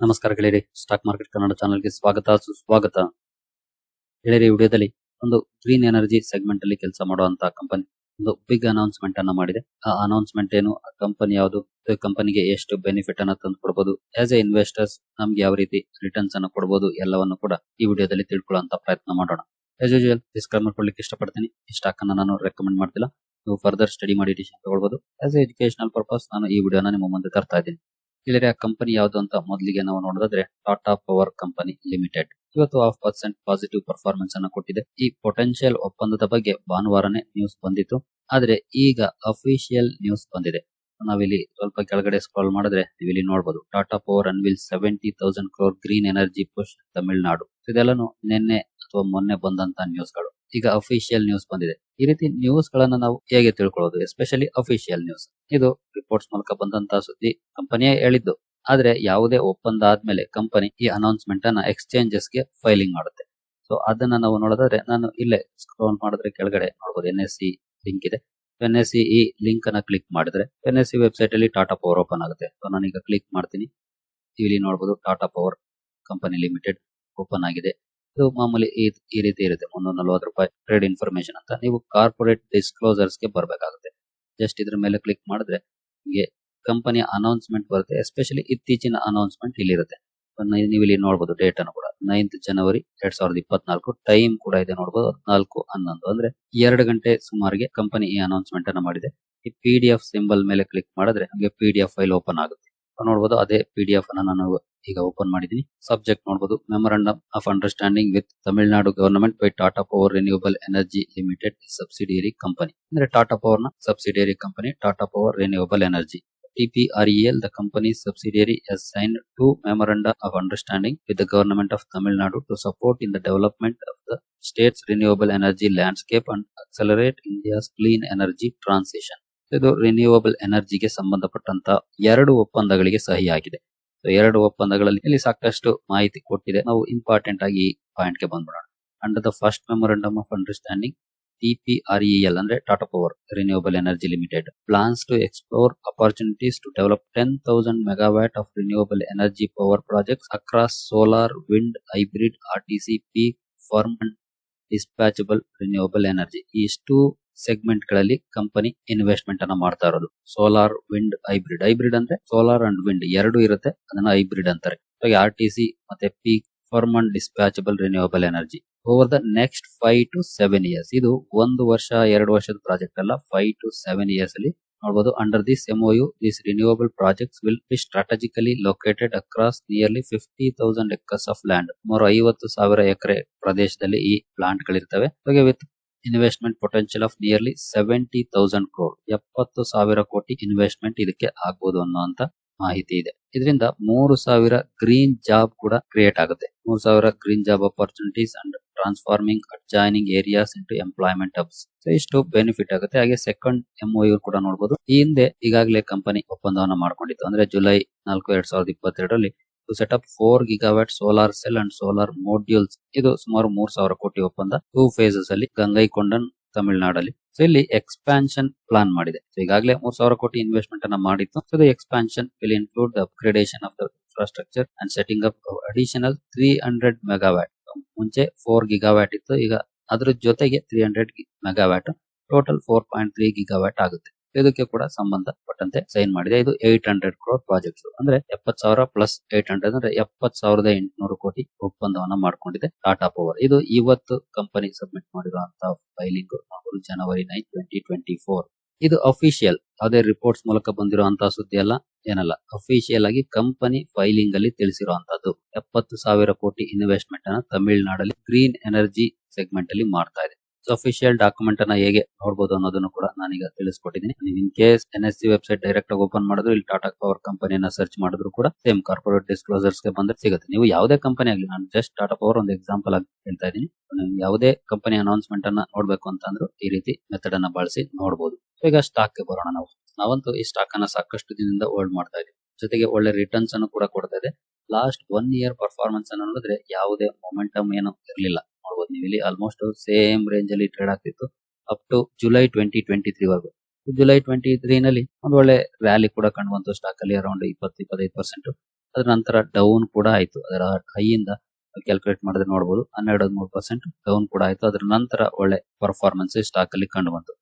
ನಮಸ್ಕಾರ ಗೆಳೆಯರಿ stock market Kannada ಚಾನಲ್ಗೆ ಸ್ವಾಗತ, ಸುಸ್ವಾಗತ. ಗೆಳೆಯರಿ ವಿಡಿಯೋದಲ್ಲಿ ಒಂದು ಗ್ರೀನ್ ಎನರ್ಜಿ ಸೆಗ್ಮೆಂಟ್ ಅಲ್ಲಿ ಕೆಲಸ ಮಾಡುವಂತಹ ಕಂಪನಿ ಒಂದು ಬಿಗ್ ಅನೌನ್ಸ್ಮೆಂಟ್ ಅನ್ನ ಮಾಡಿದೆ. ಆ ಅನೌನ್ಸ್ಮೆಂಟ್ ಏನು, ಆ ಕಂಪನಿ ಯಾವುದು ಕಂಪನಿಗೆ ಎಷ್ಟು ಬೆನಿಫಿಟ್ ಅನ್ನ ತಂದು ಕೊಡಬಹುದು ಆಸ್ ಎ ಇನ್ವೆಸ್ಟರ್ಸ್ ನಮ್ಗೆ ಯಾವ ರೀತಿ ರಿಟರ್ನ್ಸ್ ಅನ್ನು ಕೊಡಬಹುದು ಎಲ್ಲವನ್ನು ಕೂಡ ಈ ವಿಡಿಯೋದಲ್ಲಿ ತಿಳ್ಕೊಳ್ಳುವಂತ ಪ್ರಯತ್ನ ಮಾಡೋಣ. ಆಸ್ ಯೂಶುವಲ್ ಡಿಸ್ಕ್ಲೈಮರ್ ಕೊಡ್ಲಿಕ್ಕೆ ಇಷ್ಟಪಡ್ತೀನಿ. ಈ ಸ್ಟಾಕ್ ಅನ್ನ ನಾನು ರೆಕಮೆಂಡ್ ಮಾಡ್ತಿಲ್ಲ. ನೀವು ಫರ್ದರ್ ಸ್ಟಡಿ ಮಾಡಿ ಡಿಸಿಷನ್ ತಗೊಳ್ಬಹುದು ಆಸ್ ಎ ಎಜುಕೇಶನಲ್ ಪರ್ಪಸ್ ನಾನು ಈ ವಿಡಿಯೋನ ನಿಮ್ಮ ಮುಂದೆ ತರ್ತಾ ಇದ್ದೀನಿ. ಇಲ್ಲಿ ಆ ಕಂಪನಿ ಯಾವುದು ಅಂತ ಮೊದಲಿಗೆ ನಾವು ನೋಡೋದಾದ್ರೆ ಟಾಟಾ ಪವರ್ ಕಂಪನಿ ಲಿಮಿಟೆಡ್ ಇವತ್ತು ಹಾಫ್ ಪರ್ಸೆಂಟ್ ಪಾಸಿಟಿವ್ ಪರ್ಫಾರ್ಮೆನ್ಸ್ ಅನ್ನು ಕೊಟ್ಟಿದೆ. ಈ ಪೊಟೆನ್ಶಿಯಲ್ ಒಪ್ಪಂದದ ಬಗ್ಗೆ ಭಾನುವಾರನೇ ನ್ಯೂಸ್ ಬಂದಿತ್ತು. ಆದ್ರೆ ಈಗ ಅಫಿಷಿಯಲ್ ನ್ಯೂಸ್ ಬಂದಿದೆ. ನಾವಿಲ್ಲಿ ಸ್ವಲ್ಪ ಕೆಳಗಡೆ ಸ್ಕ್ರಾಲ್ ಮಾಡಿದ್ರೆ ನೀವು ಇಲ್ಲಿ ನೋಡಬಹುದು Tata power unveil seventy thousand crore green energy push Tamil Nadu ಇದೆಲ್ಲಾನು ನಿನ್ನೆ ಅಥವಾ ಮೊನ್ನೆ ಬಂದಂತ ನ್ಯೂಸ್ಗಳು ಈಗ ಅಫಿಷಿಯಲ್ ನ್ಯೂಸ್ ಬಂದಿದೆ. ಈ ರೀತಿ ನ್ಯೂಸ್ ಗಳನ್ನ ನಾವು ಹೇಗೆ ತಿಳ್ಕೊಳ್ಳೋದು? ಎಸ್ಪೆಷಲಿ ಅಫಿಷಿಯಲ್ ನ್ಯೂಸ್ ಇದು ರಿಪೋರ್ಟ್ಸ್ ಮೂಲಕ ಬಂದಂತಹ ಸುದ್ದಿ ಕಂಪನಿಯೇ ಹೇಳಿದ್ದು. ಆದ್ರೆ ಯಾವುದೇ ಒಪ್ಪಂದ ಆದ್ಮೇಲೆ ಕಂಪನಿ ಈ ಅನೌನ್ಸ್ಮೆಂಟ್ ಅನ್ನ ಎಕ್ಸ್ಚೇಂಜಸ್ಗೆ ಫೈಲಿಂಗ್ ಮಾಡುತ್ತೆ. ಸೊ ಅದನ್ನ ನಾವು ನೋಡೋದಾದ್ರೆ ನಾನು ಇಲ್ಲೇ ಸ್ಕ್ರೋಲ್ ಮಾಡಿದ್ರೆ ಕೆಳಗಡೆ ನೋಡಬಹುದು ಎನ್ ಎಸ್ ಸಿ ಲಿಂಕ್ ಇದೆ. ಎನ್ ಎಸ್ ಸಿ ಈ ಲಿಂಕ್ ಅನ್ನ ಕ್ಲಿಕ್ ಮಾಡಿದ್ರೆ ಎನ್ ಎಸ್ ವೆಬ್ಸೈಟ್ ಅಲ್ಲಿ ಟಾಟಾ ಪವರ್ ಓಪನ್ ಆಗುತ್ತೆ. ಸೊ ನಾನೀಗ ಕ್ಲಿಕ್ ಮಾಡ್ತೀನಿ. ಇಲ್ಲಿ ನೋಡಬಹುದು Tata power company limited open ಆಗಿದೆ. ಇದು ಮಾಮೂಲಿ ಈ ರೀತಿ ಇರುತ್ತೆ. ಮುನ್ನೂರ ನಲ್ವತ್ತು ರೂಪಾಯಿ ಟ್ರೇಡ್ ಇನ್ಫಾರ್ಮೇಶನ್ ಅಂತ ನೀವು ಕಾರ್ಪೊರೇಟ್ ಡಿಸ್ಕ್ಲೋಸರ್ಸ್ಗೆ ಬರಬೇಕಾಗುತ್ತೆ. ಜಸ್ಟ್ ಇದ್ರ ಮೇಲೆ ಕ್ಲಿಕ್ ಮಾಡಿದ್ರೆ ನಿಮಗೆ ಕಂಪನಿಯ ಅನೌನ್ಸ್ಮೆಂಟ್ ಬರುತ್ತೆ. ಎಸ್ಪೆಷಲಿ ಇತ್ತೀಚಿನ ಅನೌನ್ಸ್ಮೆಂಟ್ ಇಲ್ಲಿರುತ್ತೆ. ನೀವು ಇಲ್ಲಿ ನೋಡಬಹುದು ಡೇಟ್ ಅನ್ನು ಕೂಡ. ನೈನ್ತ್ ಜನವರಿ ಎರಡ್ ಸಾವಿರದ ಇಪ್ಪತ್ನಾಲ್ಕು. ಟೈಮ್ ಕೂಡ ಇದೆ ನೋಡಬಹುದು ಹದಿನಾಲ್ಕು, ಹನ್ನೊಂದು ಅಂದ್ರೆ ಎರಡು ಗಂಟೆ ಸುಮಾರಿಗೆ ಕಂಪನಿ ಈ ಅನೌನ್ಸ್ಮೆಂಟ್ ಅನ್ನು ಮಾಡಿದೆ. ಈ ಪಿ ಡಿ ಎಫ್ ಸಿಂಬಲ್ ಮೇಲೆ ಕ್ಲಿಕ್ ಮಾಡಿದ್ರೆ ನಮಗೆ P D F file open ಆಗುತ್ತೆ. ನೋಡಬಹುದು ಅದೇ ಪಿ ಡಿ ಎಫ್ ಅನ್ನ ನಾನು ಈಗ ಓಪನ್ ಮಾಡಿದೀನಿ ಸಬ್ಜೆಕ್ಟ್ ನೋಡಬಹುದು memorandum of understanding with Tamil Nadu government by Tata power renewable energy limited subsidiary company ಅಂದ್ರೆ Tata ಪವರ್ನ subsidiary company Tata power renewable energy TPREL, the company's subsidiary, has signed two memoranda of understanding with the government of Tamil Nadu to support in the development of the state's renewable energy landscape and accelerate India's clean energy transition. ಇದು renewable ಎನರ್ಜಿಗೆ ಸಂಬಂಧಪಟ್ಟಂತ ಎರಡು ಒಪ್ಪಂದಗಳಿಗೆ ಸಹಿಯಾಗಿದೆ ಎರಡು ಒಪ್ಪಂದಗಳಲ್ಲಿ ಇಲ್ಲಿ ಸಾಕಷ್ಟು ಮಾಹಿತಿ ಕೊಟ್ಟಿದೆ. ನಾವು ಇಂಪಾರ್ಟೆಂಟ್ ಆಗಿ ಪಾಯಿಂಟ್ಗೆ ಬಂದ್ಬಿಡೋಣ. Under the first memorandum of understanding TPREL ಅಂದ್ರೆ Tata power renewable energy limited plans to explore opportunities to develop ten thousand megawatt of renewable energy power project across solar wind hybrid R TCP P firm and dispatchable renewable energy ಇಷ್ಟು ಸೆಗ್ಮೆಂಟ್ಗಳಲ್ಲಿ company investment ಅನ್ನ ಮಾಡ್ತಾ ಇರೋದು. Solar wind hybrid hybrid ಅಂದ್ರೆ solar and wind ಎರಡು ಇರುತ್ತೆ. ಅದನ್ನ hybrid ಅಂತಾರೆ. ಆರ್ ಟಿ ಸಿ ಮತ್ತೆ peak firm and dispatchable renewable energy over the next five to seven years ಇದು ಒಂದು ವರ್ಷ, ಎರಡು ವರ್ಷದ ಪ್ರಾಜೆಕ್ಟ್ ಅಲ್ಲ. ಫೈವ್ ಟು ಸೆವೆನ್ ಇಯರ್ಸ್ ಅಲ್ಲಿ ನೋಡಬಹುದು under this MOU this renewable projects will be strategically located across nearly fifty thousand acres of land ಸುಮಾರು ಐವತ್ತು ಸಾವಿರ ಎಕರೆ ಪ್ರದೇಶದಲ್ಲಿ ಈ plant ಗಳಿರ್ತವೆ. With investment potential of nearly seventy thousand crore ಎಪ್ಪತ್ತು ಸಾವಿರ ಕೋಟಿ ಇನ್ವೆಸ್ಟ್ಮೆಂಟ್ ಇದಕ್ಕೆ ಆಗ್ಬೋದು ಅನ್ನುವಂತ ಮಾಹಿತಿ ಇದೆ. ಇದರಿಂದ ಮೂರು ಸಾವಿರ ಗ್ರೀನ್ ಜಾಬ್ ಕೂಡ ಕ್ರಿಯೇಟ್ ಆಗುತ್ತೆ. ಮೂರು ಸಾವಿರ green job opportunities and transforming adjoining areas into employment hubs so ಇಷ್ಟು ಬೆನಿಫಿಟ್ ಆಗುತ್ತೆ. ಹಾಗೆ ಸೆಕೆಂಡ್ ಎಂಒಯು ಕೂಡ ನೋಡಬಹುದು ಈ ಹಿಂದೆ ಈಗಾಗಲೇ ಕಂಪನಿ ಒಪ್ಪಂದವನ್ನ ಮಾಡ್ಕೊಂಡಿತ್ತು. ಅಂದ್ರೆ ಜುಲೈ ನಾಲ್ಕು, ಎರಡ್ ಸಾವಿರದ ಇಪ್ಪತ್ತೆರಡರಲ್ಲಿ to set up four gigawatt solar cell and solar modules ಇದು ಸುಮಾರು ಮೂರ್ ಸಾವಿರ ಕೋಟಿ ಒಪ್ಪಂದ. ಟೂ ಫೇಸಸ್ ಅಲ್ಲಿ ಗಂಗೈಕೊಂಡನ್ ತಮಿಳುನಾಡಲ್ಲಿ. ಸೊ ಇಲ್ಲಿ ಎಕ್ಸ್ಪಾನ್ಷನ್ ಪ್ಲಾನ್ ಮಾಡಿದೆ. ಈಗಾಗಲೇ ಮೂರ್ ಸಾವಿರ ಕೋಟಿ ಇನ್ವೆಸ್ಟ್ಮೆಂಟ್ ಅನ್ನ ಮಾಡಿತ್ತು so expansion will include the upgradation of the infrastructure and setting up additional three hundred megawatt ಮುಂಚೆ ಫೋರ್ ಗಿಗಾವ್ಯಾಟ್ ಇತ್ತು. ಈಗ ಅದ್ರ ಜೊತೆಗೆ three hundred megawatt total four point three gigawatt ಆಗುತ್ತೆ. ಇದಕ್ಕೆ ಕೂಡ ಸಂಬಂಧಪಟ್ಟಂತೆ ಸೈನ್ ಮಾಡಿದೆ. ಇದು ಏಟ್ ಹಂಡ್ರೆಡ್ ಕ್ರೋರ್ ಪ್ರಾಜೆಕ್ಟ್ಸ್ ಅಂದ್ರೆ ಎಪ್ಪತ್ ಸಾವಿರ ಪ್ಲಸ್ ಏಟ್ ಹಂಡ್ರೆಡ್ ಅಂದ್ರೆ ಎಪ್ಪತ್ ಸಾವಿರದ ಎಂಟುನೂರು ಕೋಟಿ ಒಪ್ಪಂದವನ್ನ ಮಾಡಿಕೊಂಡಿದೆ ಟಾಟಾ ಪವರ್ ಇದು ಇವತ್ತು ಕಂಪನಿ ಸಬ್ಮಿಟ್ ಮಾಡಿರುವಂತಹ filing January nine twenty twenty four ಇದು ಅಫಿಷಿಯಲ್ ಯಾವುದೇ ರಿಪೋರ್ಟ್ಸ್ ಮೂಲಕ ಬಂದಿರುವಂತಹ ಸುದ್ದಿ ಅಲ್ಲ, ಏನಲ್ಲ. ಅಫಿಷಿಯಲ್ ಆಗಿ ಕಂಪನಿ ಫೈಲಿಂಗ್ ಅಲ್ಲಿ ತಿಳಿಸಿರುವಂತಹದ್ದು ಎಪ್ಪತ್ತು ಸಾವಿರ ಕೋಟಿ ಇನ್ವೆಸ್ಟ್ಮೆಂಟ್ ಅನ್ನ ತಮಿಳುನಾಡಲ್ಲಿ ಗ್ರೀನ್ ಎನರ್ಜಿ ಸೆಗ್ಮೆಂಟ್ ಅಲ್ಲಿ ಮಾಡ್ತಾ ಇದೆ. ಅಫಿಷಿಯಲ್ ಡಾಕ್ಯುಮೆಂಟ್ ಅನ್ನ ಹೇಗೆ ನೋಡಬಹುದು ಅನ್ನೋದನ್ನು ಕೂಡ ನಾನೀಗ ತಿಳಿಸ್ಕೊಟ್ಟಿದ್ದೀನಿ. ನೀವು in case N S C website direct ಆಗಿ ಓಪನ್ ಮಾಡಿದ್ರು, ಇಲ್ಲಿ ಟಾಟಾ ಪವರ್ ಕಂಪನಿಯನ್ನ ಸರ್ಚ್ ಮಾಡಿದ್ರು ಕೂಡ ಸೇಮ್ ಕಾರ್ಪೊರೇಟ್ ಡಿಸ್ಕ್ಲೋಸರ್ಸ್ಗೆ ಬಂದ್ರೆ ಸಿಗುತ್ತೆ. ನೀವು ಯಾವುದೇ ಕಂಪನಿ ಆಗಲಿ, ನಾನು ಜಸ್ಟ್ ಟಾಟಾ ಪವರ್ ಒಂದು ಎಕ್ಸಾಂಪಲ್ ಆಗಿ ಹೇಳ್ತಾ ಇದ್ದೀನಿ. ಯಾವುದೇ ಕಂಪನಿ ಅನೌನ್ಸ್ಮೆಂಟ್ ಅನ್ನ ನೋಡ್ಬೇಕು ಅಂತಂದ್ರು ಈ ರೀತಿ ಮೆಥಡ್ ಅನ್ನ ಬಳಸಿ ನೋಡಬಹುದು ಈಗ ಸ್ಟಾಕ್ಗೆ ಬರೋಣ ನಾವು. ನಾವಂತೂ ಈ ಸ್ಟಾಕ್ ಅನ್ನ ಸಾಕಷ್ಟು ದಿನದಿಂದ ಹೋಲ್ಡ್ ಮಾಡ್ತಾ ಇದೀವಿ ಜೊತೆಗೆ ಒಳ್ಳೆ ರಿಟರ್ನ್ಸ್ ಅನ್ನು ಕೂಡ ಕೊಡ್ತಾ ಇದೆ. ಲಾಸ್ಟ್ ಒನ್ ಇಯರ್ ಪರ್ಫಾರ್ಮೆನ್ಸ್ ಅನ್ನು ನೋಡಿದ್ರೆ ಯಾವುದೇ ಮೊಮೆಂಟಮ್ ಏನು ಇರಲಿಲ್ಲ. ನೋಡಬಹುದು ನೀವು ಇಲ್ಲಿ ಆಲ್ಮೋಸ್ಟ್ ಸೇಮ್ ರೇಂಜ್ ಅಲ್ಲಿ ಟ್ರೇಡ್ ಆಗ್ತಿತ್ತು up to July twenty twenty three ವರೆಗೂ. ಜುಲೈ ಟ್ವೆಂಟಿ ತ್ರೀ ನಲ್ಲಿ ಒಂದು ಒಳ್ಳೆ ರ್ಯಾಲಿ ಕೂಡ ಕಂಡು ಬಂತು. ಸ್ಟಾಕ್ ಅಲ್ಲಿ ಅರೌಂಡ್ ಇಪ್ಪತ್ತು, ಇಪ್ಪತ್ತೈದು ಪರ್ಸೆಂಟ್ ಅದ್ರ ನಂತರ ಡೌನ್ ಕೂಡ ಆಯ್ತು. ಅದರ ಹೈ ಇಂದ ಕ್ಯಾಲ್ಕುಲೇಟ್ ಮಾಡಿದ್ರೆ ನೋಡಬಹುದು ಹನ್ನೆರಡು ಮೂರು ಪರ್ಸೆಂಟ್ ಡೌನ್ ಕೂಡ ಆಯ್ತು. ಅದ್ರ ನಂತರ ಒಳ್ಳೆ ಪರ್ಫಾರ್ಮೆನ್ಸ್ ಸ್ಟಾಕ್ ಅಲ್ಲಿ ಕಂಡು ಬಂತು.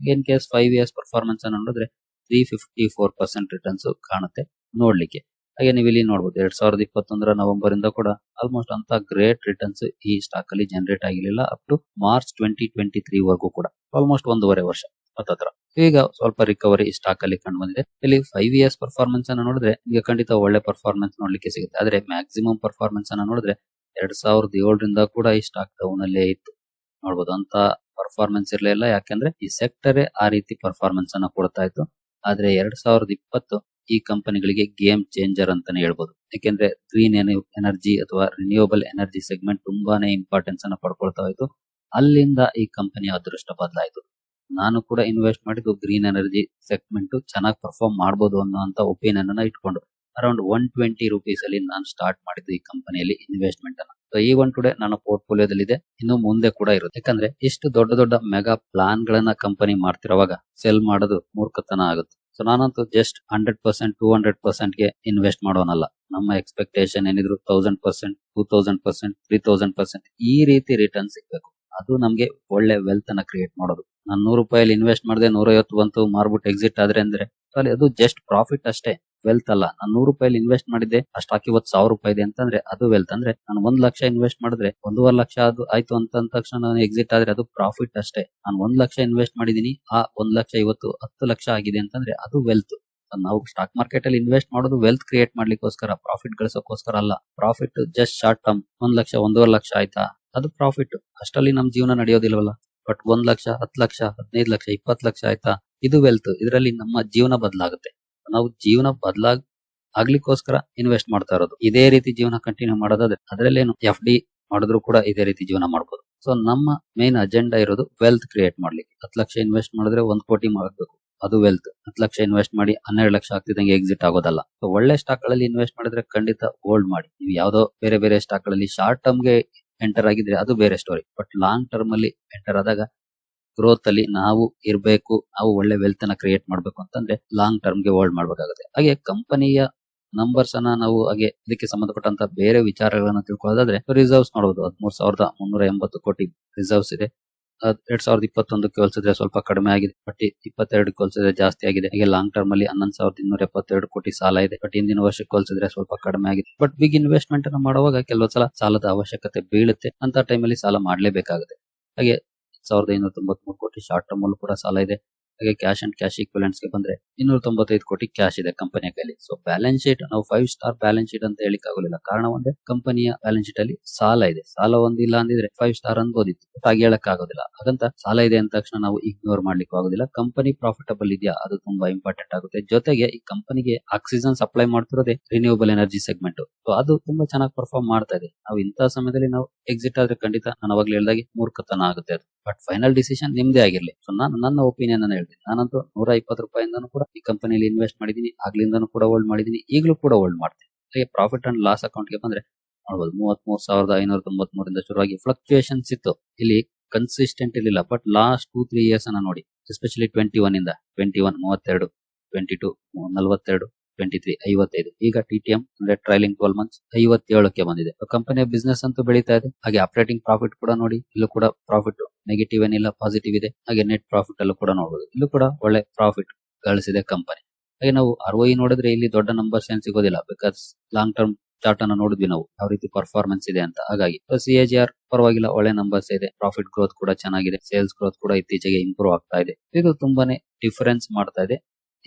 In case five years performance ಅನ್ನು ನೋಡಿದ್ರೆ three fifty four percent returns ಕಾಣುತ್ತೆ ನೋಡ್ಲಿಕ್ಕೆ. ಹಾಗೆ ನೀವು ಇಲ್ಲಿ ನೋಡಬಹುದು ಎರಡ್ ಸಾವಿರದ ಇಪ್ಪತ್ತೊಂದರ ನವೆಂಬರ್ ಇಂದ ಕೂಡ ಆಲ್ಮೋಸ್ಟ್ ಅಂತ ಗ್ರೇಟ್ ರಿಟರ್ನ್ಸ್ ಈ ಸ್ಟಾಕ್ ಅಲ್ಲಿ ಜನರೇಟ್ ಆಗಿರಲಿಲ್ಲ up to March twenty twenty three ವರೆಗೂ ಕೂಡ ಆಲ್ಮೋಸ್ಟ್ ಒಂದೂವರೆ ವರ್ಷ ಹತ್ತತ್ರ ಈಗ ಸ್ವಲ್ಪ ರಿಕವರಿ ಸ್ಟಾಕ್ ಅಲ್ಲಿ ಕಂಡು ಬಂದಿದೆ. ಇಲ್ಲಿ ಫೈವ್ ಇಯರ್ಸ್ ಪರ್ಫಾರ್ಮೆನ್ಸ್ ಅನ್ನ ನೋಡಿದ್ರೆ, ಈಗ ಖಂಡಿತ ಒಳ್ಳೆ ಪರ್ಫಾರ್ಮೆನ್ಸ್ ನೋಡ್ಲಿಕ್ಕೆ ಸಿಗುತ್ತೆ. ಆದ್ರೆ ಮ್ಯಾಕ್ಸಿಮಮ್ ಪರ್ಫಾರ್ಮೆನ್ಸ್ ಅನ್ನ ನೋಡಿದ್ರೆ, ಎರಡ್ ಸಾವಿರದ ಏಳರಿಂದ ಕೂಡ ಈ ಸ್ಟಾಕ್ ಡೌನ್ ಅಲ್ಲೇ ಇತ್ತು. ನೋಡ್ಬೋದು, ಅಂತ ಪರ್ಫಾರ್ಮೆನ್ಸ್ ಇರಲಿಲ್ಲ. ಯಾಕಂದ್ರೆ ಈ ಸೆಕ್ಟರ್ ಆ ರೀತಿ ಪರ್ಫಾರ್ಮೆನ್ಸ್ ಅನ್ನ ಕೊಡ್ತಾ ಇತ್ತು. ಆದ್ರೆ ಎರಡ್ ಸಾವಿರದ ಇಪ್ಪತ್ತು ಈ ಕಂಪನಿಗಳಿಗೆ ಗೇಮ್ ಚೇಂಜರ್ ಅಂತಾನೆ ಹೇಳ್ಬೋದು. ಯಾಕೆಂದ್ರೆ ಗ್ರೀನ್ ಎನರ್ಜಿ ಅಥವಾ ರಿನ್ಯೂಯಬಲ್ ಎನರ್ಜಿ ಸೆಗ್ಮೆಂಟ್ ತುಂಬಾನೇ ಇಂಪಾರ್ಟೆನ್ಸ್ ಅನ್ನ ಪಡ್ಕೊಳ್ತಾ ಹೋಯ್ತು. ಅಲ್ಲಿಂದ ಈ ಕಂಪನಿ ಅದೃಷ್ಟ ಬದಲಾಯಿತು. ನಾನು ಕೂಡ ಇನ್ವೆಸ್ಟ್ ಮಾಡಿದ್ದು ಗ್ರೀನ್ ಎನರ್ಜಿ ಸೆಗ್ಮೆಂಟ್ ಚೆನ್ನಾಗಿ ಪರ್ಫಾರ್ಮ್ ಮಾಡಬಹುದು ಅನ್ನೋಂತ ಒಪಿನಿಯನ್ ಅನ್ನ ಇಟ್ಕೊಂಡು ಅರೌಂಡ್ ಒನ್ ಟ್ವೆಂಟಿ ರುಪೀಸ್ ಅಲ್ಲಿ ನಾನು ಸ್ಟಾರ್ಟ್ ಮಾಡಿದ್ದು ಈ ಕಂಪನಿಯಲ್ಲಿ ಇನ್ವೆಸ್ಟ್ಮೆಂಟ್ ಅನ್ನ. ಸೊ ಈ ಒನ್ ಟುಡೇ ನನ್ನ ಪೋರ್ಟ್ಫೋಲಿಯೋದಲ್ಲಿ ಇದೆ ಇನ್ನು ಮುಂದೆ ಕೂಡ ಇರುತ್ತೆ. ಯಾಕಂದ್ರೆ ಇಷ್ಟು ದೊಡ್ಡ ದೊಡ್ಡ ಮೆಗಾ ಪ್ಲಾನ್ ಗಳನ್ನ ಕಂಪನಿ ಮಾಡ್ತಿರೋವಾಗ ಸೆಲ್ ಮಾಡೋದು ಮೂರ್ಖತನ ಆಗುತ್ತೆ. ಸೊ ನಾನಂತೂ just hundred percent two hundred ಪರ್ಸೆಂಟ್ಗೆ invest ಮಾಡೋನಲ್ಲ. ನಮ್ಮ ಎಕ್ಸ್ಪೆಕ್ಟೇಷನ್ ಏನಿದ್ರು thousand percent two thousand percent three thousand percent ಈ ರೀತಿ ರಿಟರ್ನ್ ಸಿಗ್ಬೇಕು. ಅದು ನಮಗೆ ಒಳ್ಳೆ ವೆಲ್ತ್ ಅನ್ನ ಕ್ರಿಯೇಟ್ ಮಾಡೋದು. ನಾನು ನೂರು ರೂಪಾಯಿಲಿ ಇನ್ವೆಸ್ಟ್ ಮಾಡಿದೆ ನೂರೈವತ್ತು ಬಂತು ಮಾರ್ಬಿಟ್ಟು ಎಕ್ಸಿಟ್ ಆದ್ರೆ ಅಂದ್ರೆ ಅದು ಜಸ್ಟ್ ಪ್ರಾಫಿಟ್ ಅಷ್ಟೇ. ವೆಲ್ತ್ ಅಲ್ಲ. ನಾನು ನೂರು ರೂಪಾಯಿ ಇನ್ವೆಸ್ಟ್ ಮಾಡಿದ್ದೆ ಆ ಸ್ಟಾಕ್ ಇವತ್ತು ಸಾವಿರ ರೂಪಾಯಿ ಇದೆ ಅಂತಂದ್ರೆ ಅದು ವೆಲ್ತ್ ಅಂದ್ರೆ ನಾನು ಒಂದ್ ಲಕ್ಷ ಇನ್ವೆಸ್ಟ್ ಮಾಡಿದ್ರೆ ಒಂದೂವರೆ ಲಕ್ಷ ಅದು ಆಯ್ತು ಅಂತ ಅಂದ ತಕ್ಷಣ ನಾನು ಎಕ್ಸಿಟ್ ಆದ್ರೆ ಅದು ಪ್ರಾಫಿಟ್ ಅಷ್ಟೇ. ನಾನು ಒಂದ್ ಲಕ್ಷ ಇನ್ವೆಸ್ಟ್ ಮಾಡಿದೀನಿ, ಆ ಒಂದ್ ಲಕ್ಷ ಇವತ್ತು ಹತ್ತು ಲಕ್ಷ ಆಗಿದೆ ಅಂತಂದ್ರೆ ಅದು ವೆಲ್ತ್ ನಾವು ಸ್ಟಾಕ್ ಮಾರ್ಕೆಟ್ ಅಲ್ಲಿ ಇನ್ವೆಸ್ಟ್ ಮಾಡೋದು ವೆಲ್ತ್ ಕ್ರಿಯೇಟ್ ಮಾಡ್ಲಿಕ್ಕೋಸ್ಕರ ಪ್ರಾಫಿಟ್ ಗಳಿಸೋಕೋಸ್ಕರ ಅಲ್ಲ. ಪ್ರಾಫಿಟ್ ಜಸ್ಟ್ ಶಾರ್ಟ್ ಟರ್ಮ್ ಒಂದ್ ಲಕ್ಷ, ಒಂದೂವರೆ ಲಕ್ಷ ಆಯ್ತಾ? ಅದು ಪ್ರಾಫಿಟ್ ಅಷ್ಟರಲ್ಲಿ ನಮ್ ಜೀವನ ನಡೆಯೋದಿಲ್ವಲ್ಲ? ಬಟ್ ಒಂದ್ ಲಕ್ಷ, ಹತ್ತು ಲಕ್ಷ, ಹದಿನೈದು ಲಕ್ಷ, ಇಪ್ಪತ್ತು ಲಕ್ಷ ಆಯ್ತಾ? ಇದು ವೆಲ್ತ್ ಇದರಲ್ಲಿ ನಮ್ಮ ಜೀವನ ಬದಲಾಗುತ್ತೆ. ನಾವು ಜೀವನ ಬದಲಾಗ್ ಆಗ್ಲಿಕ್ಕೋಸ್ಕರ ಇನ್ವೆಸ್ಟ್ ಮಾಡ್ತಾ ಇರೋದು. ಇದೇ ರೀತಿ ಜೀವನ ಕಂಟಿನ್ಯೂ ಮಾಡೋದಾದ್ರೆ ಅದರಲ್ಲೇನು ಎಫ್ ಡಿ ಮಾಡಿದ್ರು ಕೂಡ ಇದೇ ರೀತಿ ಜೀವನ ಮಾಡಬಹುದು ಸೊ ನಮ್ಮ ಮೇನ್ ಅಜೆಂಡಾ ಇರೋದು ವೆಲ್ತ್ ಕ್ರಿಯೇಟ್ ಮಾಡ್ಲಿಕ್ಕೆ. ಹತ್ತು ಲಕ್ಷ ಇನ್ವೆಸ್ಟ್ ಮಾಡಿದ್ರೆ ಒಂದ್ ಕೋಟಿ ಮಾಡಬೇಕು ಅದು ವೆಲ್ತ್ ಹತ್ತು ಲಕ್ಷ ಇನ್ವೆಸ್ಟ್ ಮಾಡಿ ಹನ್ನೆರಡು ಲಕ್ಷ ಆಗ್ತಿದಂಗೆ ಎಕ್ಸಿಟ್ ಆಗೋದಲ್ಲ. ಸೊ ಒಳ್ಳೆ ಸ್ಟಾಕ್ಗಳಲ್ಲಿ ಇನ್ವೆಸ್ಟ್ ಮಾಡಿದ್ರೆ ಖಂಡಿತ ಹೋಲ್ಡ್ ಮಾಡಿ. ನೀವು ಯಾವ್ದೋ ಬೇರೆ ಬೇರೆ ಸ್ಟಾಕ್ಗಳಲ್ಲಿ ಶಾರ್ಟ್ ಟರ್ಮ್ಗೆ ಎಂಟರ್ ಆಗಿದ್ರೆ ಅದು ಬೇರೆ ಸ್ಟೋರಿ ಬಟ್ ಲಾಂಗ್ ಟರ್ಮ್ ಅಲ್ಲಿ ಎಂಟರ್ ಆದಾಗ ಗ್ರೋತ್ ಅಲ್ಲಿ ನಾವು ಇರಬೇಕು, ನಾವು ಒಳ್ಳೆ ವೆಲ್ತ್ ಅನ್ನ ಕ್ರಿಯೇಟ್ ಮಾಡಬೇಕು ಅಂತಂದ್ರೆ ಲಾಂಗ್ ಟರ್ಮ್ಗೆ ಹೋಲ್ಡ್ ಮಾಡಬೇಕಾಗುತ್ತೆ. ಹಾಗೆ ಕಂಪನಿಯ ನಂಬರ್ಸ್ ಅನ್ನ ನಾವು ಹಾಗೆ ಇದಕ್ಕೆ ಸಂಬಂಧಪಟ್ಟಂತ ಬೇರೆ ವಿಚಾರಗಳನ್ನ ತಿಳ್ಕೊಳ್ಳೋದಾದ್ರೆ ರಿಸರ್ವ್ಸ್ ನೋಡಬಹುದು ಹದಿಮೂರು ಸಾವಿರದ ಮುನ್ನೂರ ಎಂಬತ್ತು ಕೋಟಿ ರಿಸರ್ವ್ಸ್ ಇದೆ. ಎರಡ್ ಸಾವಿರದ ಇಪ್ಪತ್ತೊಂದಕ್ಕೆ ಹೋಲಿಸಿದ್ರೆ ಸ್ವಲ್ಪ ಕಡಿಮೆ ಆಗಿದೆ. ಬಟ್ ಇಪ್ಪತ್ತೆರಡಕ್ಕೆ ಹೋಲಿಸಿದ್ರೆ ಜಾಸ್ತಿ ಆಗಿದೆ. ಹಾಗೆ ಲಾಂಗ್ ಟರ್ಮ್ ಅಲ್ಲಿ ಹನ್ನೊಂದು ಸಾವಿರದ ಇನ್ನೂರ ಎಪ್ಪತ್ತೆರಡು ಕೋಟಿ ಸಾಲ ಇದೆ. ಬಟ್ ಹಿಂದಿನ ವರ್ಷಕ್ಕೆ ಹೋಲಿಸಿದ್ರೆ ಸ್ವಲ್ಪ ಕಡಿಮೆ ಆಗಿದೆ. ಬಟ್ ಬಿಗ್ ಇನ್ವೆಸ್ಟ್ಮೆಂಟ್ ಅನ್ನು ಮಾಡುವಾಗ ಕೆಲವೊಂದ್ಸಲ ಸಾಲದ ಅವಶ್ಯಕತೆ ಬೀಳುತ್ತೆ. ಅಂತ ಟೈಮಲ್ಲಿ ಸಾಲ ಮಾಡಲೇಬೇಕಾಗುತ್ತೆ. ಹಾಗೆ ಸಾವಿರದ ಐನೂರ ತೊಂಬತ್ಮೂರು ಕೋಟಿ ಶಾರ್ಟ್ ಟರ್ಮ್ ಅಲ್ಲೂ ಕೂಡ ಸಾಲ ಇದೆ. ಹಾಗೆ ಕ್ಯಾಶ್ ಅಂಡ್ ಕ್ಯಾಶ್ ಇಕ್ವಿಲೆಂಟ್ಸ್ಗೆ ಬಂದ್ರೆ ಇನ್ನೂರ ತೊಂಬತ್ತೈದು ಕೋಟಿ ಕ್ಯಾಶ್ ಇದೆ ಕಂಪನಿಯ ಕೈಲಿ. ಸೊ ಬ್ಯಾಲೆನ್ಸ್ ಶೀಟ್ ನಾವು ಫೈವ್ ಸ್ಟಾರ್ ಬ್ಯಾಲೆನ್ಸ್ ಶೀಟ್ ಅಂತ ಹೇಳಿಕ್ ಆಗೋದಿಲ್ಲ. ಕಾರಣ ಒಂದೇ ಕಂಪನಿಯ ಬ್ಯಾಲೆನ್ಸ್ ಶೀಟ್ ಅಲ್ಲಿ ಸಾಲ ಇದೆ. ಸಾಲ ಒಂದಿಲ್ಲ ಅಂದಿದ್ರೆ ಫೈವ್ ಸ್ಟಾರ್ ಅನ್ಬೋದಿತ್ತು. ಹಾಗೆ ಹೇಳಕ್ ಆಗೋದಿಲ್ಲ. ಹಾಗಂತ ಸಾಲ ಇದೆ ಅಂದ ತಕ್ಷಣ ನಾವು ಇಗ್ನೋರ್ ಮಾಡ್ಲಿಕ್ಕೆ ಆಗೋದಿಲ್ಲ. ಕಂಪನಿ ಪ್ರಾಫಿಟಬಲ್ ಇದೆಯಾ? ಅದು ತುಂಬಾ ಇಂಪಾರ್ಟೆಂಟ್ ಆಗುತ್ತೆ. ಜೊತೆಗೆ ಈ ಕಂಪನಿಗೆ ಆಕ್ಸಿಜನ್ ಸಪ್ಲೈ ಮಾಡ್ತಿರೋದೇ ರಿನ್ಯೂಬಲ್ ಎನರ್ಜಿ ಸೆಗ್ಮೆಂಟ್ ಸೊ ಅದು ತುಂಬಾ ಚೆನ್ನಾಗಿ ಪರ್ಫಾರ್ಮ್ ಮಾಡ್ತಾ ಇದೆ. ನಾವು ಇಂತಹ ಸಮಯದಲ್ಲಿ ನಾವು ಎಕ್ಸಿಟ್ ಆದ್ರೆ ಖಂಡಿತ ನಾನು ಅವಾಗ್ಲೇ ಹೇಳಿದಾಗ ಮೂರ್ಖತನ ಆಗುತ್ತೆ ಅದು. ಬಟ್ ಫೈನಲ್ ಡಿಸಿಷನ್ ನಿಮ್ದೇ ಆಗಿರ್ಲಿ. ಸೊ ನಾನು ನನ್ನ ಒಪಿನಿಯನ್ ಅನ್ನ ಹೇಳ್ತೀನಿ. ನಾನಂತೂ ನೂರ ಇಪ್ಪತ್ತು ರೂಪಾಯಿಂದನೂ ಕೂಡ ಈ ಕಂಪನಿಯಲ್ಲಿ ಇನ್ವೆಸ್ಟ್ ಮಾಡಿದೀನಿ. ಆಗ್ಲಿಂದನೂ ಕೂಡ ಹೋಲ್ಡ್ ಮಾಡಿದೀನಿ. ಈಗಲೂ ಕೂಡ ಹೋಲ್ಡ್ ಮಾಡ್ತೀನಿ. ಹಾಗೆ ಪ್ರಾಫಿಟ್ ಅಂಡ್ ಲಾಸ್ ಅಕೌಂಟ್ಗೆ ಬಂದ್ರೆ ನೋಡಬಹುದು ಮೂವತ್ತ್ ಮೂರು ಸಾವಿರದ ಐನೂರ ತೊಂಬತ್ ಮೂರಿಂದ ಶುರುವಾಗಿ ಫ್ಲಕ್ಚುಯೇಷನ್ಸ್ ಇತ್ತು. ಇಲ್ಲಿ ಕನ್ಸಿಸ್ಟೆಂಟ್ ಇರಲಿಲ್ಲ. But last two three years ಅನ್ನ ನೋಡಿ. ಎಸ್ಪೆಷಲಿ ಟ್ವೆಂಟಿ ಒನ್ ಇಂದ ಟ್ವೆಂಟಿ ಒನ್ ಮೂವತ್ತೆರಡು ಟ್ವೆಂಟಿ ಟು ನಲವತ್ತೆರಡು ಟ್ವೆಂಟಿ ತ್ರೀ ಐವತ್ತೈದು. ಈಗ ಟಿ ಟಿ ಎಂ ಅಂದ್ರೆ ಟ್ರೈಲಿಂಗ್ ಟ್ವೆಲ್ ಮಂತ್ಸ್ ಐವತ್ತೇಳಕ್ಕೆ ಬಂದಿದೆ. ಕಂಪನಿಯ ಬಿಸ್ನೆಸ್ ಅಂತೂ ಬೆಳೀತಾ ಇದೆ. ಹಾಗೆ ಆಪರೇಟಿಂಗ್ ಪ್ರಾಫಿಟ್ ಕೂಡ ನೋಡಿ. ಇಲ್ಲೂ ಕೂಡ ಪ್ರಾಫಿಟ್ ನೆಗೆಟಿವ್ ಏನಿಲ್ಲ ಪಾಸಿಟಿವ್ ಇದೆ. ಹಾಗೆ ನೆಟ್ ಪ್ರಾಫಿಟ್ ಅಲ್ಲೂ ಕೂಡ ನೋಡಬಹುದು ಇಲ್ಲೂ ಕೂಡ ಒಳ್ಳೆ ಪ್ರಾಫಿಟ್ ಗಳಿಸಿದೆ ಕಂಪನಿ ಹಾಗೆ ನಾವು ಅರವೈ ನೋಡಿದ್ರೆ ಇಲ್ಲಿ ದೊಡ್ಡ ನಂಬರ್ಸ್ ಏನ್ ಸಿಗೋದಿಲ್ಲ. ಬಿಕಾಸ್ ಲಾಂಗ್ ಟರ್ಮ್ ಚಾರ್ಟ್ ಅನ್ನು ನೋಡಿದ್ವಿ ನಾವು. ಯಾವ ರೀತಿ ಪರ್ಫಾರ್ಮೆನ್ಸ್ ಇದೆ ಅಂತ. ಹಾಗಾಗಿ ಸಿ ಎ ಜಿ ಆರ್ ಪರವಾಗಿಲ್ಲ, ಒಳ್ಳೆ ನಂಬರ್ಸ್ ಇದೆ. ಪ್ರಾಫಿಟ್ ಗ್ರೋತ್ ಕೂಡ ಚೆನ್ನಾಗಿದೆ. ಸೇಲ್ಸ್ ಗ್ರೋತ್ ಕೂಡ ಇತ್ತೀಚೆಗೆ ಇಂಪ್ರೂವ್ ಆಗ್ತಾ ಇದೆ. ಇದು ತುಂಬಾನೇ ಡಿಫರೆನ್ಸ್ ಮಾಡ್ತಾ ಇದೆ.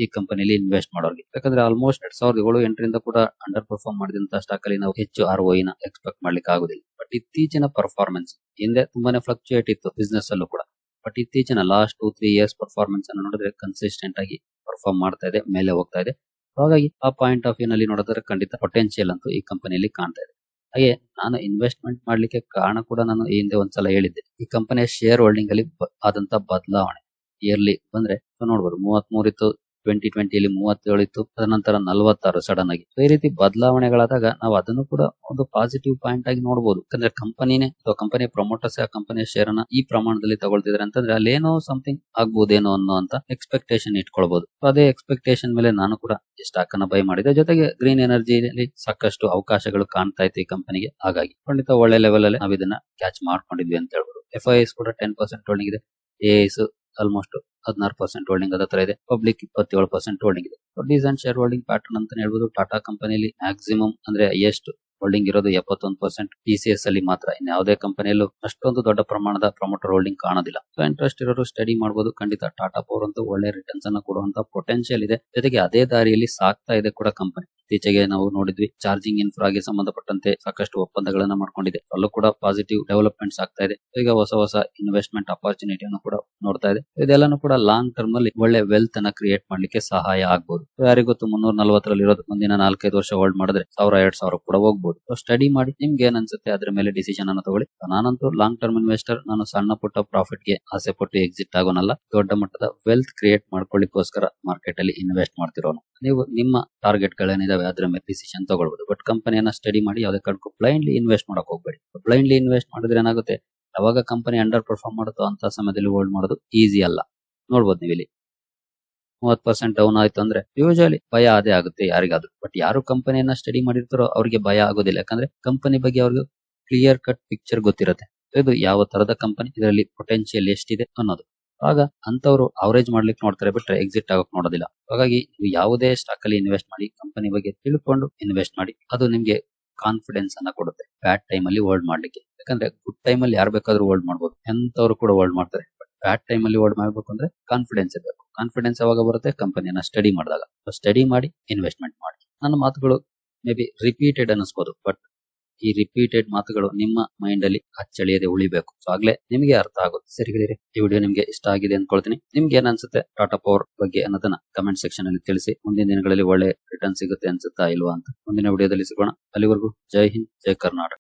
ಈ ಕಂಪನಿಯಲ್ಲಿ ಇನ್ವೆಸ್ಟ್ ಮಾಡೋರಿಗೆ. ಯಾಕಂದ್ರೆ ಆಲ್ಮೋಸ್ಟ್ ಎರಡ್ ಸಾವಿರದ ಏಳು, ಎಂಟರಿಂದ ಕೂಡ ಅಂಡರ್ ಪರ್ಫಾರ್ಮ್ ಮಾಡಿದಂತ ಸ್ಟಾಕ್ ಅಲ್ಲಿ ನಾವು ಹೆಚ್ಚು ಆರ್ನ ಎಕ್ಸ್ಪೆಕ್ಟ್ ಮಾಡ್ಲಿಕ್ಕೆ ಆಗುದಿಲ್ಲ. ಬಟ್ ಇತ್ತೀಚಿನ ಪರ್ಫಾರ್ಮೆನ್ಸ್ ಹಿಂದೆ ತುಂಬಾನೇ ಫ್ಲಕ್ಚುಯೇಟ್ ಇತ್ತು ಬಿಸ್ನೆಸ್ ಅಲ್ಲೂ ಕೂಡ. ಬಟ್ ಇತ್ತೀಚಿನ last two three years performance ಅನ್ನು ನೋಡಿದ್ರೆ ಕನ್ಸಿಸ್ಟೆಂಟ್ ಆಗಿ ಪರ್ಫಾರ್ಮ್ ಮಾಡ್ತಾ ಇದೆ, ಮೇಲೆ ಹೋಗ್ತಾ ಇದೆ. ಹಾಗಾಗಿ ಆ ಪಾಯಿಂಟ್ ಆಫ್ ವ್ಯೂ ನಲ್ಲಿ ನೋಡಿದ್ರೆ ಖಂಡಿತ ಪೊಟೆನ್ಶಿಯಲ್ ಅಂತೂ ಈ ಕಂಪನಿಯಲ್ಲಿ ಕಾಣ್ತಾ ಇದೆ. ಹಾಗೆ ನಾನು ಇನ್ವೆಸ್ಟ್ಮೆಂಟ್ ಮಾಡ್ಲಿಕ್ಕೆ ಕಾರಣ ಕೂಡ ನಾನು ಈ ಹಿಂದೆ ಒಂದ್ಸಲ ಹೇಳಿದ್ದೆ. ಈ ಕಂಪನಿಯ ಶೇರ್ ಹೋಲ್ಡಿಂಗ್ ಅಲ್ಲಿ ಆದಂತ ಬದಲಾವಣೆ ಇಯರ್ಲಿ ಬಂದ್ರೆ ನೋಡ್ಬೋದು ಮೂವತ್ತ್ ಮೂರ್ ಇತ್ತು ಟ್ವೆಂಟಿ ಟ್ವೆಂಟಿಯಲ್ಲಿ ಮೂವತ್ತೇಳು ಇತ್ತು. ತದನಂತರ ನಲವತ್ತಾರು ಸಡನ್ ಆಗಿ. ಈ ರೀತಿ ಬದಲಾವಣೆಗಳಾದಾಗ ನಾವು ಅದನ್ನು ಕೂಡ ಒಂದು ಪಾಸಿಟಿವ್ ಪಾಯಿಂಟ್ ಆಗಿ ನೋಡಬಹುದು ಯಾಕಂದ್ರೆ ಕಂಪನಿನೇ ಅಥವಾ ಕಂಪನಿಯ ಪ್ರಮೋಟರ್ಸ್ ಆ ಕಂಪನಿಯ ಶೇರ್ ಅನ್ನ ಈ ಪ್ರಮಾಣದಲ್ಲಿ ತಗೊಳ್ತಿದ್ರೆ ಅಂತಂದ್ರೆ ಅಲ್ಲೇನೋ ಸಮಥಿಂಗ್ ಆಗ್ಬಹುದೇನೋ ಅನ್ನೋ ಅಂತ ಎಕ್ಸ್ಪೆಕ್ಟೇಷನ್ ಇಟ್ಕೊಳ್ಬಹುದು ಅದೇ ಎಕ್ಸ್ಪೆಕ್ಟೇಷನ್ ಮೇಲೆ ನಾನು ಕೂಡ ಸ್ಟಾಕ್ ಅನ್ನ ಬೈ ಮಾಡಿದೆ. ಜೊತೆಗೆ ಗ್ರೀನ್ ಎನರ್ಜಿಯಲ್ಲಿ ಸಾಕಷ್ಟು ಅವಕಾಶಗಳು ಕಾಣ್ತಾ ಇತ್ತು ಈ ಕಂಪನಿಗೆ ಹಾಗಾಗಿ ಖಂಡಿತ ಒಳ್ಳೆ ಲೆವೆಲ್ ಅಲ್ಲಿ ನಾವು ಇದನ್ನ ಕ್ಯಾಚ್ ಮಾಡ್ಕೊಂಡಿದ್ವಿ ಅಂತ ಹೇಳ್ಬೋದು. ಎಫ್ ಐ ಕೂಡ ಟೆನ್ ಪರ್ಸೆಂಟ್ ಒಳಗಿದೆ ಇದೆ ಎಸ್ ಆಲ್ಮೋಸ್ಟ್ ಹದಿನಾರು ಪರ್ಸೆಂಟ್ ಹೋಲ್ಡಿಂಗ್ ಅದ ಇದೆ. ಪಬ್ಲಿಕ್ ಇಪ್ಪತ್ತೇಳು ಪರ್ಸೆಂಟ್ ಹೋಲ್ಡಿಂಗ್ ಇದೆ. ಡೀಸೆಂಟ್ ಶೇರ್ ಹೋಲ್ಡಿಂಗ್ ಪ್ಯಾಟರ್ನ್ ಅಂತ ಹೇಳ್ಬೋದು. ಟಾಟಾ ಕಂಪನಿಲಿ ಮ್ಯಾಕ್ಸಿಮಮ್ ಅಂದ್ರೆ ಹೈಯೆಸ್ಟ್ ಹೋಲ್ಡಿಂಗ್ ಇರೋದು ಎಪ್ಪತ್ತೊಂದು ಪರ್ಸೆಂಟ್ ಟಿ ಸಿ ಎಸ್ ಅಲ್ಲಿ ಮಾತ್ರ. ಇನ್ ಯಾವುದೇ ಕಂಪನಿಯಲ್ಲೂ ಅಷ್ಟೊಂದು ದೊಡ್ಡ ಪ್ರಮಾಣದ ಪ್ರಮೋಟರ್ ಹೋಲ್ಡಿಂಗ್ ಕಾಣೋದಿಲ್ಲ. ಸೊ ಇಂಟ್ರೆಸ್ಟ್ ಇರೋರು ಸ್ಟಡಿ ಮಾಡಬಹುದು ಖಂಡಿತ ಟಾಟಾ ಪವರ್ ಅಂತೂ ಒಳ್ಳೆ ರಿಟರ್ನ್ಸ್ ಅನ್ನ ಕೊಡುವಂತ ಪೊಟೆನ್ಶಿಯಲ್ ಇದೆ. ಜೊತೆಗೆ ಅದೇ ದಾರಿಯಲ್ಲಿ ಸಾಕ್ತಾ ಇದೆ ಕೂಡ ಕಂಪನಿ ಇತ್ತೀಚೆಗೆ ನಾವು ನೋಡಿದ್ವಿ ಚಾರ್ಜಿಂಗ್ ಇನ್ಫ್ರಾಗೆ ಸಂಬಂಧಪಟ್ಟಂತೆ ಸಾಕಷ್ಟು ಒಪ್ಪಂದಗಳನ್ನ ಮಾಡ್ಕೊಂಡಿದೆ. ಅಲ್ಲೂ ಕೂಡ ಪಾಸಿಟಿವ್ ಡೆವಲಪ್ಮೆಂಟ್ಸ್ ಆಗ್ತಾ ಇದೆ. ಈಗ ಹೊಸ ಹೊಸ ಇನ್ವೆಸ್ಟ್ಮೆಂಟ್ ಅಪಾರ್ಚುನಿಟಿಯನ್ನು ಕೂಡ ನೋಡ್ತಾ ಇದೆ. ಇದೆಲ್ಲಾನು ಕೂಡ ಲಾಂಗ್ ಟರ್ಮ್ ಅಲ್ಲಿ ಒಳ್ಳೆ ವೆಲ್ತ್ ಅನ್ನ ಕ್ರಿಯೇಟ್ ಮಾಡ್ಲಿಕ್ಕೆ ಸಹಾಯ ಆಗ್ಬಹುದು ಯಾರಿಗೊತ್ತು ಮುನ್ನೂರ ನಲವತ್ತರಲ್ಲಿ ಇರೋದು ಮುಂದಿನ ನಾಲ್ಕೈದು ವರ್ಷ ಹೋಲ್ಡ್ ಮಾಡಿದ್ರೆ ಸಾವಿರ, ಎರಡ್ ಸಾವಿರ ಕೂಡ ಹೋಗ್ಬೋದು. ಸ್ಟಡಿ ಮಾಡಿ ನಿಮ್ಗೆ ಏನ್ ಅನ್ಸುತ್ತೆ ಅದ್ರ ಮೇಲೆ ಡಿಸಿಷನ್ ಅನ್ನ ತಗೊಳ್ಳಿ. ನಾನಂತೂ ಲಾಂಗ್ ಟರ್ಮ್ ಇನ್ವೆಸ್ಟರ್ ನಾನು ಸಣ್ಣ ಪುಟ್ಟ ಪ್ರಾಫಿಟ್ಗೆ ಆಸೆ ಪಟ್ಟು ಎಕ್ಸಿಟ್ ಆಗೋನಲ್ಲ, ದೊಡ್ಡ ಮಟ್ಟದ ವೆಲ್ತ್ ಕ್ರಿಯೇಟ್ ಮಾಡ್ಕೊಳ್ಳಿಕ್ಕೋಸ್ಕರ ಮಾರ್ಕೆಟ್ ಅಲ್ಲಿ ಇನ್ವೆಸ್ಟ್ ಮಾಡ್ತಿರೋನು. ನೀವು ನಿಮ್ಮ ಟಾರ್ಗೆಟ್ ಗಳೇನಿದಾವೆ, ಅದ್ರ ಮೇಲೆ ಡಿಸಿಷನ್ ತಗೊಳ್ಬಹುದು ಬಟ್ ಕಂಪನಿಯನ್ನ ಸ್ಟಡಿ ಮಾಡಿ ಯಾವುದೇ ಕಾರಣಕ್ಕೂ ಬ್ಲೈಂಡ್ಲಿ ಇನ್ವೆಸ್ಟ್ ಮಾಡಕ್ ಹೋಗ್ಬೇಡಿ. ಬ್ಲೈಂಡ್ಲಿ ಇನ್ವೆಸ್ಟ್ ಮಾಡಿದ್ರೆ ಏನಾಗುತ್ತೆ? ಯಾವಾಗ ಕಂಪನಿ ಅಂಡರ್ ಪರ್ಫಾರ್ಮ್ ಮಾಡುತ್ತೋ ಅಂತ ಸಮಯದಲ್ಲಿ ಹೋಲ್ಡ್ ಮಾಡೋದು ಈಸಿ ಅಲ್ಲ. ನೋಡ್ಬೋದು ನೀವು ಇಲ್ಲಿ ಮೂವತ್ ಪರ್ಸೆಂಟ್ ಡೌನ್ ಆಯ್ತು ಅಂದ್ರೆ ಯೂಶಲಿ ಭಯ ಅದೇ ಆಗುತ್ತೆ ಯಾರಿಗಾದ್ರು. ಬಟ್ ಯಾರು ಕಂಪನಿಯನ್ನ ಸ್ಟಡಿ ಮಾಡಿರ್ತಾರೋ ಅವ್ರಿಗೆ ಭಯ ಆಗೋದಿಲ್ಲ. ಯಾಕಂದ್ರೆ ಕಂಪನಿ ಬಗ್ಗೆ ಅವ್ರಿಗೆ ಕ್ಲಿಯರ್ ಕಟ್ ಪಿಕ್ಚರ್ ಗೊತ್ತಿರುತ್ತೆ. ಇದು ಯಾವ ತರದ ಕಂಪನಿ ಇದರಲ್ಲಿ ಪೊಟೆನ್ಶಿಯಲ್ ಎಷ್ಟಿದೆ ಅನ್ನೋದು. ಆಗ ಅಂತವ್ರು ಅವರೇಜ್ ಮಾಡ್ಲಿಕ್ಕೆ ನೋಡ್ತಾರೆ ಬಿಟ್ರೆ ಎಕ್ಸಿಟ್ ಆಗಕ್ ನೋಡೋದಿಲ್ಲ. ಹಾಗಾಗಿ ನೀವು ಯಾವುದೇ ಸ್ಟಾಕ್ ಅಲ್ಲಿ ಇನ್ವೆಸ್ಟ್ ಮಾಡಿ ಕಂಪನಿ ಬಗ್ಗೆ ತಿಳ್ಕೊಂಡು ಇನ್ವೆಸ್ಟ್ ಮಾಡಿ, ಅದು ನಿಮ್ಗೆ ಕಾನ್ಫಿಡೆನ್ಸ್ ಅನ್ನ ಕೊಡುತ್ತೆ. ಬ್ಯಾಡ್ ಟೈಮ್ ಅಲ್ಲಿ ಹೋಲ್ಡ್ ಮಾಡ್ಲಿಕ್ಕೆ. ಯಾಕಂದ್ರೆ ಗುಡ್ ಟೈಮ್ ಅಲ್ಲಿ ಯಾರು ಬೇಕಾದ್ರೂ ಹೋಲ್ಡ್ ಮಾಡ್ಬೋದು. ಎಂತವ್ರು ಕೂಡ ಹೋಲ್ಡ್ ಮಾಡ್ತಾರೆ. ಬ್ಯಾಡ್ ಟೈಮ್ ಅಲ್ಲಿ ಹೋಲ್ಡ್ ಮಾಡ್ಬೇಕು ಅಂದ್ರೆ ಕಾನ್ಫಿಡೆನ್ಸ್ ಇರಬೇಕು. ಕಾನ್ಫಿಡೆನ್ಸ್ ಯಾವಾಗ ಬರುತ್ತೆ? ಕಂಪನಿಯನ್ನ ಸ್ಟಡಿ ಮಾಡಿದಾಗ. ಸ್ಟಡಿ ಮಾಡಿ ಇನ್ವೆಸ್ಟ್ಮೆಂಟ್ ಮಾಡಿ. ನನ್ನ ಮಾತುಗಳು ಮೇ ಬಿ ರಿಪೀಟೆಡ್ ಅನಿಸ್ಬೋದು ಬಟ್ ಈ ರಿಪೀಟೆಡ್ ಮಾತುಗಳು ನಿಮ್ಮ ಮೈಂಡ್ ಅಲ್ಲಿ ಅಚ್ಚಳಿಯದೆ ಉಳಿಬೇಕು. ಸೊ ಆಗ್ಲೇ ನಿಮಗೆ ಅರ್ಥ ಆಗುತ್ತೆ. ಸರಿ ಈ ವಿಡಿಯೋ ನಿಮ್ಗೆ ಇಷ್ಟ ಆಗಿದೆ ಅನ್ಕೊಳ್ತೀನಿ. ನಿಮ್ಗೆ ಏನ್ ಅನ್ಸುತ್ತೆ? ಟಾಟಾ ಪವರ್ ಬಗ್ಗೆ ಅನ್ನೋದನ್ನ ಕಮೆಂಟ್ ಸೆಕ್ಷನ್ ಅಲ್ಲಿ ತಿಳಿಸಿ. ಮುಂದಿನ ದಿನಗಳಲ್ಲಿ ಒಳ್ಳೆ ರಿಟರ್ನ್ ಸಿಗುತ್ತೆ ಅನ್ಸುತ್ತಾ ಇಲ್ವಾ ಅಂತ. ಮುಂದಿನ ವಿಡಿಯೋದಲ್ಲಿ ಸಿಗೋಣ. ಅಲ್ಲಿವರೆಗೂ ಜೈ ಹಿಂದ್, ಜೈ ಕರ್ನಾಟಕ.